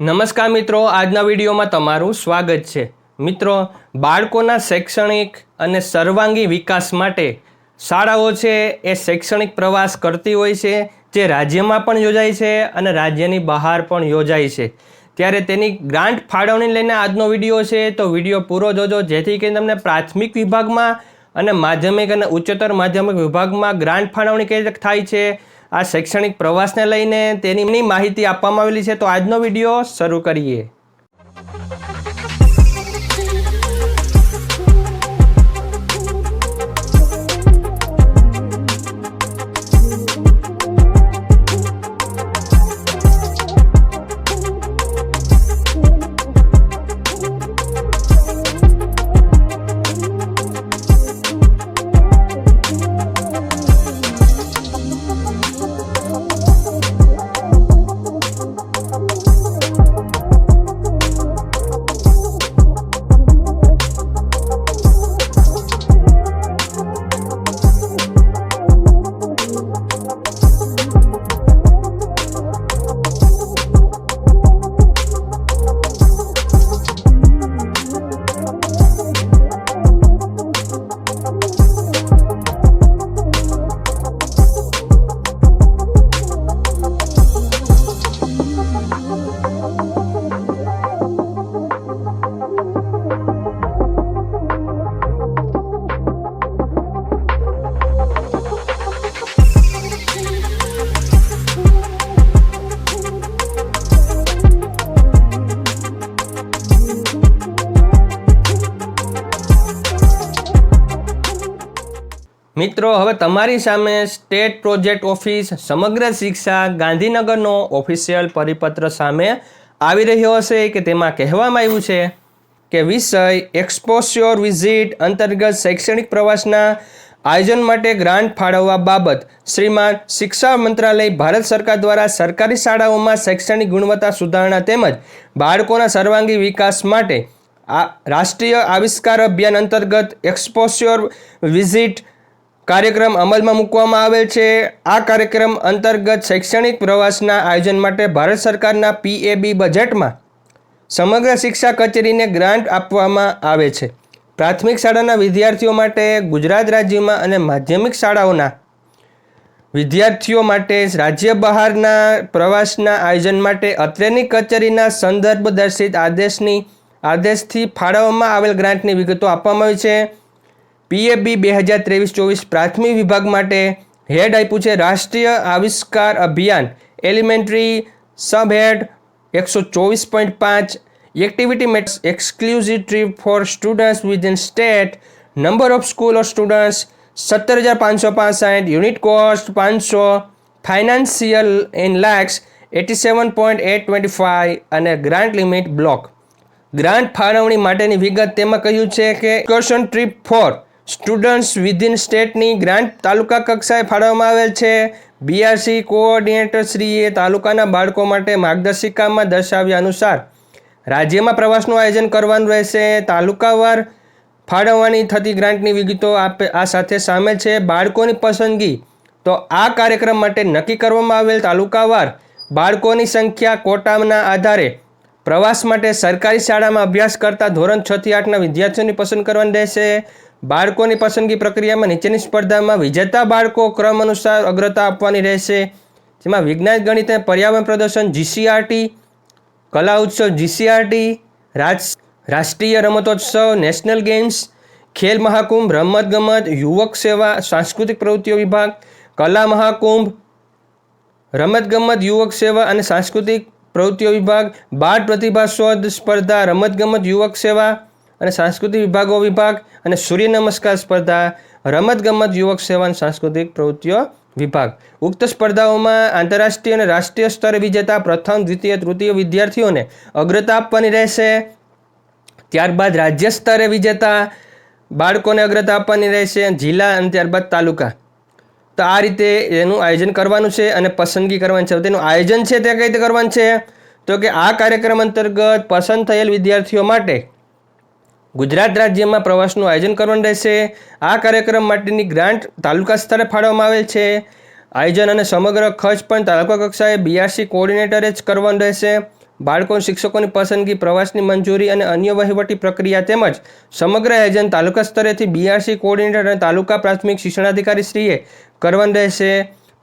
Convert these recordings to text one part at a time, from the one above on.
નમસ્કાર મિત્રો, આજના વિડીયોમાં તમારું સ્વાગત છે. મિત્રો, બાળકોના શૈક્ષણિક અને સર્વાંગી વિકાસ માટે શાળાઓ છે એ શૈક્ષણિક પ્રવાસ કરતી હોય છે, જે રાજ્યમાં પણ યોજાય છે અને રાજ્યની બહાર પણ યોજાય છે. ત્યારે તેની ગ્રાન્ટ ફાળવણી લઈને આજનો વીડિયો છે, તો વીડિયો પૂરો જોજો. જેથી કરીને તમને પ્રાથમિક વિભાગમાં અને માધ્યમિક અને ઉચ્ચતર માધ્યમિક વિભાગમાં ગ્રાન્ટ ફાળવણી કઈ થાય છે આ શૈક્ષણિક પ્રવાસને લઈને તેની માહિતી આપવામાં આવેલી છે. તો આજનો વીડિયો શરૂ કરીએ. મિત્રો, હવે તમારી સામે સ્ટેટ પ્રોજેક્ટ ઓફિસ, સમગ્ર શિક્ષા ગાંધીનગરનો ઓફિશિયલ પરિપત્ર સામે આવી રહ્યો હશે કે તેમાં કહેવામાં આવ્યું છે કે વિષય એક્સપોસ્યોર વિઝિટ અંતર્ગત શૈક્ષણિક પ્રવાસના આયોજન માટે ગ્રાન્ટ ફાળવવા બાબત શ્રીમાન શિક્ષા મંત્રાલય ભારત સરકાર દ્વારા સરકારી શાળાઓમાં શૈક્ષણિક ગુણવત્તા સુધારણા તેમજ બાળકોના સર્વાંગી વિકાસ માટે આ રાષ્ટ્રીય આવિષ્કાર અભિયાન અંતર્ગત એક્સપોસ્યોર વિઝિટ કાર્યક્રમ અમલમાં મૂકવામાં આવેલ છે. આ કાર્યક્રમ અંતર્ગત શૈક્ષણિક પ્રવાસના આયોજન માટે ભારત સરકારના પીએબી બજેટમાં સમગ્ર શિક્ષા કચેરીને ગ્રાન્ટ આપવામાં આવે છે. પ્રાથમિક શાળાના વિદ્યાર્થીઓ માટે, ગુજરાત રાજ્યમાં અને માધ્યમિક શાળાઓના વિદ્યાર્થીઓ માટે, રાજ્ય બહારના પ્રવાસના આયોજન માટે અત્રેની કચેરીના સંદર્ભ દર્શિત આદેશની, આદેશથી ફાળવવામાં આવેલ ગ્રાન્ટની વિગતો આપવામાં આવી છે. પીએબી બે હજાર ત્રેવીસ ચોવીસ પ્રાથમિક વિભાગ માટે હેડ આપ્યું છે રાષ્ટ્રીય આવિષ્કાર અભિયાન, એલિમેન્ટરી સબ હેડ એકસો ચોવીસ પોઈન્ટ પાંચ, activity mats exclusive trip for students within state, number of school of students સત્તર હજાર પાંચસો પાસઠ, યુનિટ કોસ્ટ પાંચસો, financial in lakhs eighty seven point eight twenty five અને ગ્રાન્ટ લિમિટ બ્લોક. ગ્રાન્ટ ફાળવણી માટેની વિગત તેમાં કહ્યું છે કે excursion trip for students within સ્ટેટની grant તાલુકા કક્ષાએ ફાળવવામાં આવેલ છે. બીઆરસી કોઓર્ડિનેટર શ્રીએ તાલુકાના બાળકો માટે માર્ગદર્શિકામાં દર્શાવ્યા અનુસાર રાજ્યમાં પ્રવાસનું આયોજન કરવાનું રહેશે. તાલુકાવાર ફાળવવાની થતી ગ્રાન્ટની વિગતો આપે, આ સાથે સામેલ છે. બાળકોની પસંદગી તો આ કાર્યક્રમ માટે નક્કી કરવામાં આવેલ તાલુકાવાર બાળકોની સંખ્યા કોટાના આધારે પ્રવાસ માટે સરકારી શાળામાં અભ્યાસ કરતા ધોરણ છ થી આઠના વિદ્યાર્થીઓની પસંદ કરવાની રહેશે. બાળકોની પસંદગી પ્રક્રિયામાં નીચેની સ્પર્ધામાં વિજેતા બાળકો ક્રમ અનુસાર અગ્રતા આપવાની રહેશે. જેમાં વિજ્ઞાન, ગણિત અને પર્યાવરણ પ્રદર્શન, જીસીઆરટી, કલા ઉત્સવ, જીસીઆરટી, રાજ, રાષ્ટ્રીય રમતોત્સવ, નેશનલ ગેમ્સ, ખેલ મહાકુંભ રમતગમત યુવક સેવા, સાંસ્કૃતિક પ્રવૃત્તિઓ વિભાગ, કલા મહાકુંભ રમતગમત યુવક સેવા અને સાંસ્કૃતિક પ્રવૃત્તિઓ વિભાગ, બાળ પ્રતિભા શોધ સ્પર્ધા, રમતગમત યુવક સેવા અને સાંસ્કૃતિક વિભાગો વિભાગ અને સૂર્ય નમસ્કાર સ્પર્ધા, રમતગમત યુવક સેવા અને સાંસ્કૃતિક પ્રવૃત્તિઓ વિભાગ. ઉક્ત સ્પર્ધાઓમાં આંતરરાષ્ટ્રીય અને રાષ્ટ્રીય સ્તરે વિજેતા પ્રથમ, દ્વિતીય, તૃતીય વિદ્યાર્થીઓને અગ્રતા આપવાની રહેશે. ત્યારબાદ રાજ્ય સ્તરે વિજેતા બાળકોને અગ્રતા આપવાની રહેશે જિલ્લા અને ત્યારબાદ તાલુકા. તો આ રીતે એનું આયોજન કરવાનું છે અને પસંદગી કરવાની છે. તેનું આયોજન છે તે કઈ રીતે કરવાનું છે? તો કે આ કાર્યક્રમ અંતર્ગત પસંદ થયેલ વિદ્યાર્થીઓ માટે ગુજરાત રાજ્યમાં પ્રવાસનું આયોજન કરવાનું રહેશે. આ કાર્યક્રમ માટેની ગ્રાન્ટ તાલુકા સ્તરે ફાળવવામાં આવેલ છે. આયોજન અને સમગ્ર ખર્ચ પણ તાલુકા કક્ષાએ બીઆરસી કોઓર્ડિનેટરે જ કરવાનું રહેશે. બાળકો શિક્ષકોની પસંદગી, પ્રવાસની મંજૂરી અને અન્ય વહીવટી પ્રક્રિયા તેમજ સમગ્ર આયોજન તાલુકા સ્તરેથી બીઆરસી કોઓર્ડિનેટર અને તાલુકા પ્રાથમિક શિક્ષણાધિકારીશ્રીએ કરવાનું રહેશે.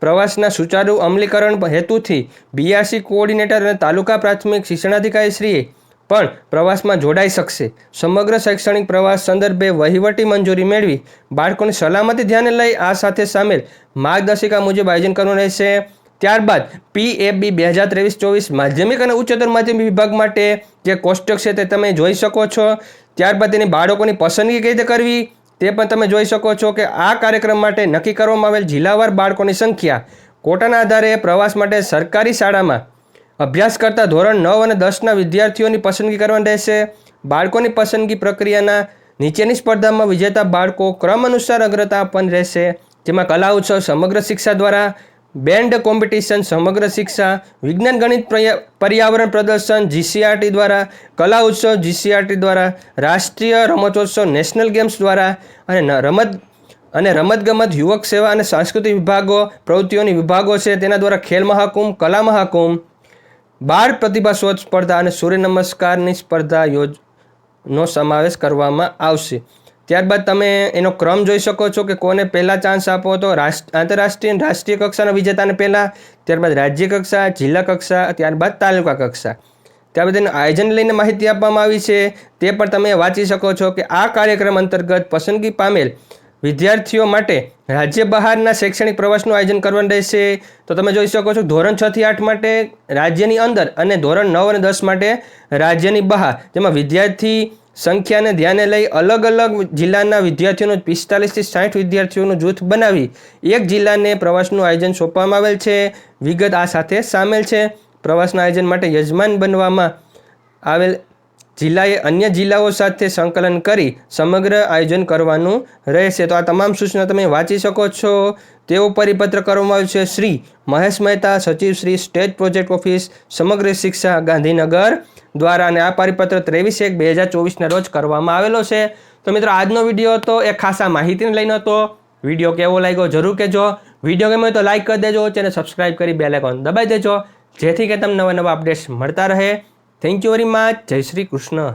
પ્રવાસના સુચારુ અમલીકરણ હેતુથી બીઆરસી કોઓર્ડિનેટર અને તાલુકા પ્રાથમિક શિક્ષણાધિકારી શ્રીએ પણ પ્રવાસમાં જોડાઈ શકશે. સમગ્ર શૈક્ષણિક પ્રવાસ સંદર્ભે વહીવટી મંજૂરી મેળવી બાળકોની સલામતી ધ્યાને લઈ આ સાથે સામેલ માર્ગદર્શિકા મુજબ આયોજન કરવાનું રહેશે. ત્યારબાદ પીએબી બે હજાર ત્રેવીસ ચોવીસ માધ્યમિક અને ઉચ્ચતર માધ્યમિક વિભાગ માટે જે કોષ્ટક છે તે તમે જોઈ શકો છો. ત્યારબાદ તેની બાળકોની પસંદગી કઈ રીતે કરવી તે પણ તમે જોઈ શકો છો કે આ કાર્યક્રમ માટે નક્કી કરવામાં આવેલ જિલ્લાવાર બાળકોની સંખ્યા કોટાના આધારે પ્રવાસ માટે સરકારી શાળામાં અભ્યાસ કરતા ધોરણ નવ અને દસના વિદ્યાર્થીઓની પસંદગી કરવાની રહેશે. બાળકોની પસંદગી પ્રક્રિયાના નીચેની સ્પર્ધામાં વિજેતા બાળકો ક્રમ અનુસાર અગ્રતા આપવાની રહેશે. જેમાં કલા, ઉત્સવ, સમગ્ર શિક્ષા દ્વારા બેન્ડ કોમ્પિટિશન, સમગ્ર શિક્ષા, વિજ્ઞાન, ગણિત પર્યાવરણ પ્રદર્શન જીસીઆરટી દ્વારા, કલા ઉત્સવ જીસીઆરટી દ્વારા, રાષ્ટ્રીય રમતોત્સવ નેશનલ ગેમ્સ દ્વારા અને રમત, અને રમતગમત, યુવક સેવા અને સાંસ્કૃતિક વિભાગો, પ્રવૃત્તિઓની વિભાગો છે તેના દ્વારા ખેલ મહાકુંભ, કલા મહાકુંભ, બાળ પ્રતિભા શોધ સ્પર્ધા અને સૂર્ય નમસ્કારની સ્પર્ધા યોજ, નો સમાવેશ કરવામાં આવશે. ત્યારબાદ તમે એનો ક્રમ જોઈ શકો છો કે કોને પહેલાં ચાન્સ આપો તો રાષ્ટ્ર, આંતરરાષ્ટ્રીય રાષ્ટ્રીય કક્ષાના વિજેતાને પહેલાં, ત્યારબાદ રાજ્ય કક્ષા, જિલ્લા કક્ષા, ત્યારબાદ તાલુકા કક્ષા. ત્યારબાદ એનું આયોજન લઈને માહિતી આપવામાં આવી છે. તે પણ તમે વાંચી શકો છો કે આ કાર્યક્રમ અંતર્ગત પસંદગી પામેલ વિદ્યાર્થીઓ માટે રાજ્ય બહારના શૈક્ષણિક પ્રવાસનું આયોજન કરવાનું રહેશે. તો તમે જોઈ શકો છો ધોરણ છ થી આઠ માટે રાજ્યની અંદર અને ધોરણ નવ અને દસ માટે રાજ્યની બહાર. જેમાં વિદ્યાર્થી સંખ્યાને ધ્યાને લઈ અલગ અલગ જિલ્લાના વિદ્યાર્થીઓનું પિસ્તાલીસથી સાઠ વિદ્યાર્થીઓનું જૂથ બનાવી એક જિલ્લાને પ્રવાસનું આયોજન સોંપવામાં આવેલ છે. વિગત આ સાથે સામેલ છે. પ્રવાસના આયોજન માટે યજમાન બનવામાં આવેલ જિલ્લાએ અન્ય જિલ્લાઓ સાથે સંકલન કરી સમગ્ર આયોજન કરવાનું રહેશે. તો આ તમામ સૂચના તમે વાંચી શકો છો. તેવો પરિપત્ર કરવામાં આવ્યો છે. શ્રી મહેશ મહેતા, સચિવ શ્રી સ્ટેટ પ્રોજેક્ટ ઓફિસ, સમગ્ર શિક્ષા ગાંધીનગર દ્વારા અને આ પરિપત્ર ત્રેવીસ એક બે હજાર ચોવીસના રોજ કરવામાં આવેલો છે. તો મિત્રો, આજનો વીડિયો હતો એ ખાસા માહિતીને લઈને હતો. વીડિયો કેવો લાગ્યો જરૂર કહેજો. વીડિયો ગમે તો લાઈક કરી દેજો. ચેનલ સબસ્ક્રાઇબ કરી બેલેકોન દબાઈ દેજો. જેથી કે તમને નવા નવા અપડેટ્સ મળતા રહે. થેન્ક યુ વેરી મચ જય શ્રી કૃષ્ણ.